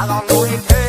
I don't know if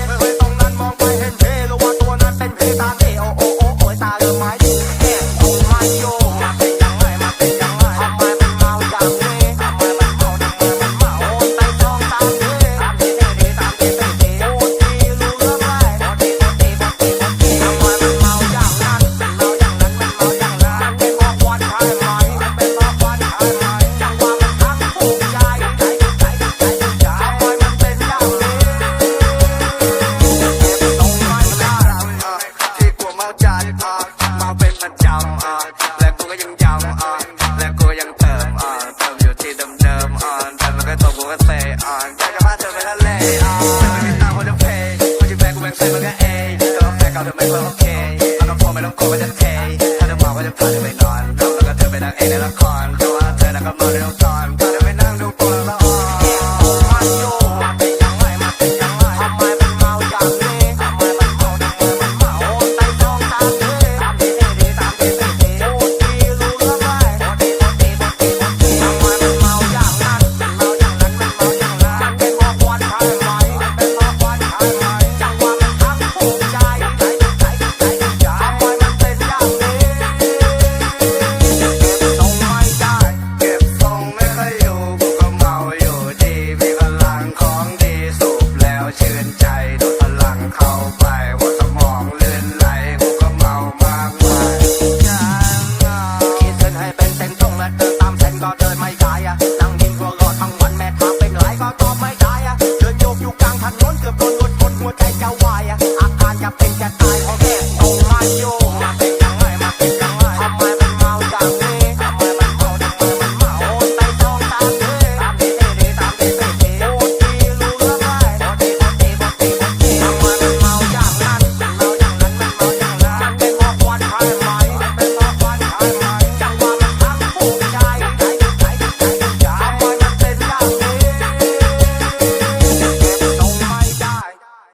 มาเป็นประจำอะและกูก็ยังยำอะและกูยังเติมอะเติมอยู่ที่เดิมเดิมอะแต่มันก็ตกกูก็เตะอะอยากจะพาเธอไปทะเลอะไม่มีตังค์คนจะเพย์กูจะแพ้กูแบ่งใส่มันก็เองแต่ว่าแพ้กัาเธอไม่ค่อยโอเคแล้วก็พอไม่ต้องกลัวว่าจะเทถ้าเธอมาว่าจะพาเธอไปนอนแล้วก็เธอไปนั่งเองในละคร